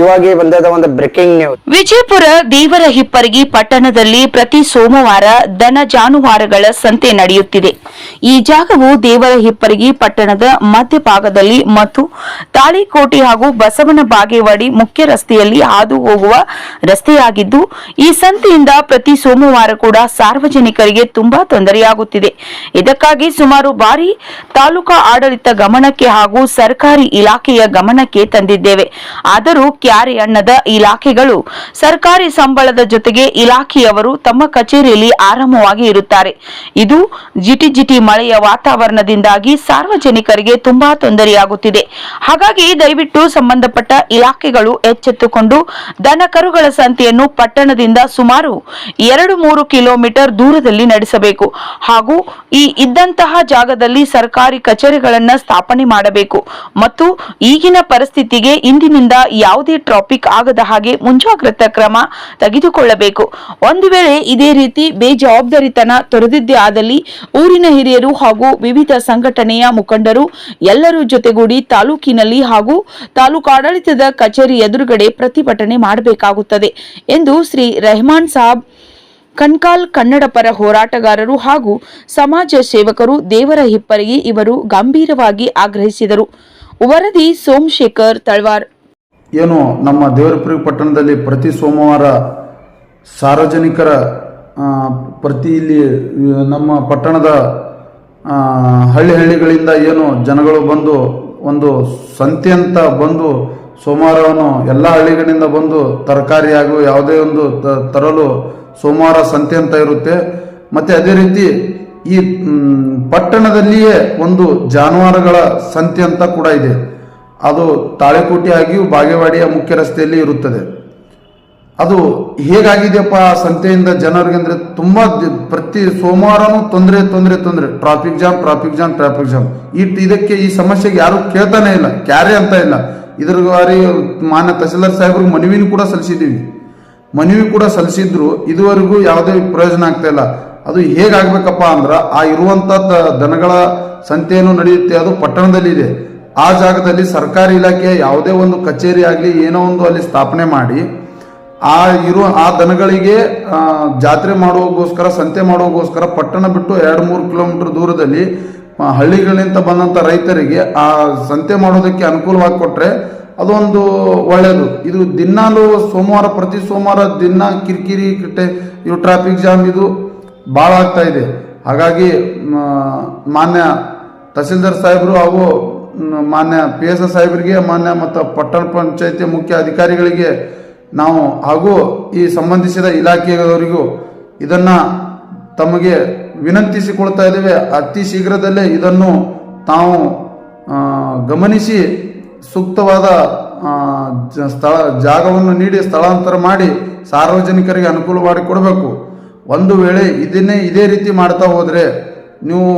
ಇವಾಗೆ ಬಂದದ ಒಂದು ಬ್ರೇಕಿಂಗ್ ನ್ಯೂಸ್ ವಿಜಯಪುರ ದೇವರ ಹಿಪ್ಪರಗಿ ಪಟ್ಟಣದಲ್ಲಿ ಪ್ರತಿ ಸೋಮವಾರ ದನ ಜಾನುವಾರುಗಳ ಸಂತೆ ನಡೆಯುತ್ತಿದೆ. ಈ ಜಾಗವು ದೇವರ ಹಿಪ್ಪರಗಿ ಪಟ್ಟಣದ ಮಧ್ಯಭಾಗದಲ್ಲಿ ಮತ್ತು ತಾಳಿಕೋಟೆ ಹಾಗೂ ಬಸವನ ಬಾಗೇವಾಡಿ ಮುಖ್ಯ ರಸ್ತೆಯಲ್ಲಿ ಹಾದು ಹೋಗುವ ರಸ್ತೆಯಾಗಿದ್ದು, ಈ ಸಂತೆಯಿಂದ ಪ್ರತಿ ಸೋಮವಾರ ಕೂಡ ಸಾರ್ವಜನಿಕರಿಗೆ ತುಂಬಾ ತೊಂದರೆಯಾಗುತ್ತಿದೆ. ಇದಕ್ಕಾಗಿ ಸುಮಾರು ಬಾರಿ ತಾಲೂಕಾ ಆಡಳಿತ ಗಮನಕ್ಕೆ ಹಾಗೂ ಸರ್ಕಾರಿ ಇಲಾಖೆಯ ಗಮನಕ್ಕೆ ತಂದಿದ್ದೇವೆ. ಆದರೂ ಕ್ಯಾರೆ ಅಣ್ಣದ ಇಲಾಖೆಗಳು ಸರ್ಕಾರಿ ಸಂಬಳದ ಜೊತೆಗೆ ಇಲಾಖೆಯವರು ತಮ್ಮ ಕಚೇರಿಯಲ್ಲಿ ಆರಾಮವಾಗಿ ಇರುತ್ತಾರೆ. ಇದು ಜಿಟಿ ಜಿಟಿ ಮಳೆಯ ವಾತಾವರಣದಿಂದಾಗಿ ಸಾರ್ವಜನಿಕರಿಗೆ ತುಂಬಾ ತೊಂದರೆಯಾಗುತ್ತಿದೆ. ಹಾಗಾಗಿ ದಯವಿಟ್ಟು ಸಂಬಂಧಪಟ್ಟ ಇಲಾಖೆಗಳು ಎಚ್ಚೆತ್ತುಕೊಂಡು ದನ ಕರುಗಳ ಸಂತೆಯನ್ನು ಪಟ್ಟಣದಿಂದ ಸುಮಾರು ಎರಡು ಮೂರು ಕಿಲೋಮೀಟರ್ ದೂರದಲ್ಲಿ ನಡೆಸಬೇಕು ಹಾಗೂ ಈ ಇದ್ದಂತಹ ಜಾಗದಲ್ಲಿ ಸರ್ಕಾರಿ ಕಚೇರಿಗಳನ್ನು ಸ್ಥಾಪನೆ ಮಾಡಬೇಕು. ಮತ್ತು ಈಗಿನ ಪರಿಸ್ಥಿತಿಗೆ ಇಂದಿನಿಂದ ಯಾವುದೇ ಟ್ರಾಫಿಕ್ ಆಗದ ಹಾಗೆ ಮುಂಜಾಗ್ರತಾ ಕ್ರಮ ತೆಗೆದುಕೊಳ್ಳಬೇಕು. ಒಂದು ವೇಳೆ ಇದೇ ರೀತಿ ಬೇಜವಾಬ್ದಾರಿತನ ತೊರೆದಿದ್ದೇ ಆದಲ್ಲಿ ಊರಿನ ಹಿರಿಯರು ಹಾಗೂ ವಿವಿಧ ಸಂಘಟನೆಯ ಮುಖಂಡರು ಎಲ್ಲರೂ ಜೊತೆಗೂಡಿ ತಾಲೂಕಿನಲ್ಲಿ ಹಾಗೂ ತಾಲೂಕಾಡಳಿತದ ಕಚೇರಿ ಎದುರುಗಡೆ ಪ್ರತಿಭಟನೆ ಮಾಡಬೇಕಾಗುತ್ತದೆ ಎಂದು ಶ್ರೀ ರೆಹಮಾನ್ ಸಾಬ್, ಕಣ್ಕಾಲ್ ಕನ್ನಡ ಪರ ಹೋರಾಟಗಾರರು ಹಾಗೂ ಸಮಾಜ ಸೇವಕರು ದೇವರ ಹಿಪ್ಪರಿಗೆ ಇವರು ಗಂಭೀರವಾಗಿ ಆಗ್ರಹಿಸಿದರು. ವರದಿ ಸೋಮಶೇಖರ್ ತಳ್ವಾರ್ ಏನು ನಮ್ಮ ದೇವರಪುರಿ ಪಟ್ಟಣದಲ್ಲಿ ಪ್ರತಿ ಸೋಮವಾರ ಸಾರ್ವಜನಿಕರ ಪ್ರತಿ ಇಲ್ಲಿ, ನಮ್ಮ ಪಟ್ಟಣದ ಹಳ್ಳಿ ಹಳ್ಳಿಗಳಿಂದ ಏನು ಜನಗಳು ಬಂದು ಒಂದು ಸಂತೆ ಅಂತ ಬಂದು ಸೋಮವಾರವನ್ನು ಎಲ್ಲ ಹಳ್ಳಿಗಳಿಂದ ಬಂದು ತರಕಾರಿ ಹಾಗೂ ಯಾವುದೇ ಒಂದು ತರಲು ಸೋಮವಾರ ಸಂತೆ ಅಂತ ಇರುತ್ತೆ. ಮತ್ತು ಅದೇ ರೀತಿ ಈ ಪಟ್ಟಣದಲ್ಲಿಯೇ ಒಂದು ಜಾನುವಾರುಗಳ ಸಂತೆ ಅಂತ ಕೂಡ ಇದೆ. ಅದು ತಾಳೆಕೋಟೆಯಾಗಿಯೂ ಬಾಗೇವಾಡಿಯ ಮುಖ್ಯ ರಸ್ತೆಯಲ್ಲಿ ಇರುತ್ತದೆ. ಅದು ಹೇಗಾಗಿದೆಯಪ್ಪ ಆ ಸಂತೆಯಿಂದ ಜನರಿಗೆ ಅಂದರೆ ತುಂಬ ಪ್ರತಿ ಸೋಮವಾರನೂ ತೊಂದರೆ ತೊಂದರೆ ತೊಂದರೆ. Traffic jam traffic jam traffic jam. ಈ ಇದಕ್ಕೆ ಈ ಸಮಸ್ಯೆಗೆ ಯಾರು ಕೇಳ್ತಾನೆ ಇಲ್ಲ, ಕ್ಯಾರೆ ಅಂತ ಇಲ್ಲ. ಇದ್ರ ಬಾರಿ ಮಾನ್ಯ ತಹಸೀಲ್ದಾರ್ ಸಾಹೇಬ್ರಿಗೆ ಮನವಿನೂ ಕೂಡ ಸಲ್ಲಿಸಿದ್ದೀವಿ. ಮನವಿ ಕೂಡ ಸಲ್ಲಿಸಿದ್ರು. ಇದುವರೆಗೂ ಯಾವುದೇ ಪ್ರಯೋಜನ ಆಗ್ತಾ ಇಲ್ಲ. ಅದು ಹೇಗಾಗಬೇಕಪ್ಪ ಅಂದ್ರೆ ಆ ಇರುವಂಥ ದನಗಳ ಸಂತೆಯನ್ನು ನಡೆಯುತ್ತೆ. ಅದು ಪಟ್ಟಣದಲ್ಲಿ ಇದೆ ಆ ಜಾಗದಲ್ಲಿ ಸರ್ಕಾರಿ ಇಲಾಖೆಯ ಯಾವುದೇ ಒಂದು ಕಚೇರಿ ಆಗಲಿ, ಏನೋ ಒಂದು ಅಲ್ಲಿ ಸ್ಥಾಪನೆ ಮಾಡಿ, ಆ ಇರುವ ಆ ದನಗಳಿಗೆ ಜಾತ್ರೆ ಮಾಡುವಗೋಸ್ಕರ, ಸಂತೆ ಮಾಡೋಗೋಸ್ಕರ ಪಟ್ಟಣ ಬಿಟ್ಟು ಎರಡು ಮೂರು ಕಿಲೋಮೀಟರ್ ದೂರದಲ್ಲಿ ಹಳ್ಳಿಗಳಿಂದ ಬಂದಂಥ ರೈತರಿಗೆ ಆ ಸಂತೆ ಮಾಡೋದಕ್ಕೆ ಅನುಕೂಲವಾಗಿ ಕೊಟ್ಟರೆ ಅದೊಂದು ಒಳ್ಳೆಯದು ಇದು ದಿನಾಲು ಸೋಮವಾರ, ಪ್ರತಿ ಸೋಮವಾರ ದಿನ ಕಿರಿಕಿರಿ ಕಟ್ಟೆ, ಇದು ಟ್ರಾಫಿಕ್ ಜಾಮ್ ಇದು ಭಾಳ ಆಗ್ತಾ ಇದೆ. ಹಾಗಾಗಿ ಮಾನ್ಯ ತಹಸೀಲ್ದಾರ್ ಸಾಹೇಬರು ಹಾಗೂ ಮಾನ್ಯ ಪಿ ಎಸ್ ಎಸ್ ಸಾಹೇಬರಿಗೆ, ಮಾನ್ಯ ಮತ್ತು ಪಟ್ಟಣ ಪಂಚಾಯತಿ ಮುಖ್ಯ ಅಧಿಕಾರಿಗಳಿಗೆ ನಾವು ಹಾಗೂ ಈ ಸಂಬಂಧಿಸಿದ ಇಲಾಖೆಯವರಿಗೂ ಇದನ್ನು ತಮಗೆ ವಿನಂತಿಸಿಕೊಳ್ತಾ ಇದ್ದೇವೆ. ಅತಿ ಶೀಘ್ರದಲ್ಲೇ ಇದನ್ನು ತಾವು ಗಮನಿಸಿ ಸೂಕ್ತವಾದ ಸ್ಥಳ, ಜಾಗವನ್ನು ನೀಡಿ ಸ್ಥಳಾಂತರ ಮಾಡಿ ಸಾರ್ವಜನಿಕರಿಗೆ ಅನುಕೂಲ ಮಾಡಿಕೊಡಬೇಕು. ಒಂದು ವೇಳೆ ಇದನ್ನೇ ಇದೇ ರೀತಿ ಮಾಡ್ತಾ ಹೋದರೆ ನೀವು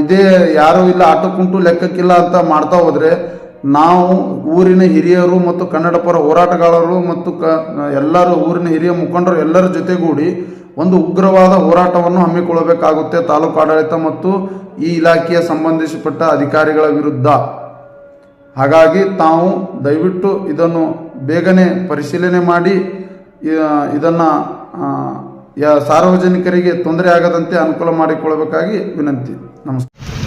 ಇದೇ ಯಾರೂ ಇಲ್ಲ ಆಟಕ್ಕುಂಟು ಲೆಕ್ಕಕ್ಕಿಲ್ಲ ಅಂತ ಮಾಡ್ತಾ ಹೋದರೆ ನಾವು ಊರಿನ ಹಿರಿಯರು ಮತ್ತು ಕನ್ನಡ ಪರ ಹೋರಾಟಗಾರರು ಮತ್ತು ಕ, ಎಲ್ಲರೂ ಊರಿನ ಹಿರಿಯ ಮುಖಂಡರು ಎಲ್ಲರ ಜೊತೆಗೂಡಿ ಒಂದು ಉಗ್ರವಾದ ಹೋರಾಟವನ್ನು ಹಮ್ಮಿಕೊಳ್ಳಬೇಕಾಗುತ್ತೆ ತಾಲೂಕು ಆಡಳಿತ ಮತ್ತು ಈ ಇಲಾಖೆಯ ಸಂಬಂಧಿಸಿಪಟ್ಟ ಅಧಿಕಾರಿಗಳ ವಿರುದ್ಧ. ಹಾಗಾಗಿ ತಾವು ದಯವಿಟ್ಟು ಇದನ್ನು ಬೇಗನೆ ಪರಿಶೀಲನೆ ಮಾಡಿ ಇದನ್ನು ಸಾರ್ವಜನಿಕರಿಗೆ ತೊಂದರೆ ಆಗದಂತೆ ಅನುಕೂಲ ಮಾಡಿಕೊಳ್ಳಬೇಕಾಗಿ ವಿನಂತಿ. നമസ്കാരം.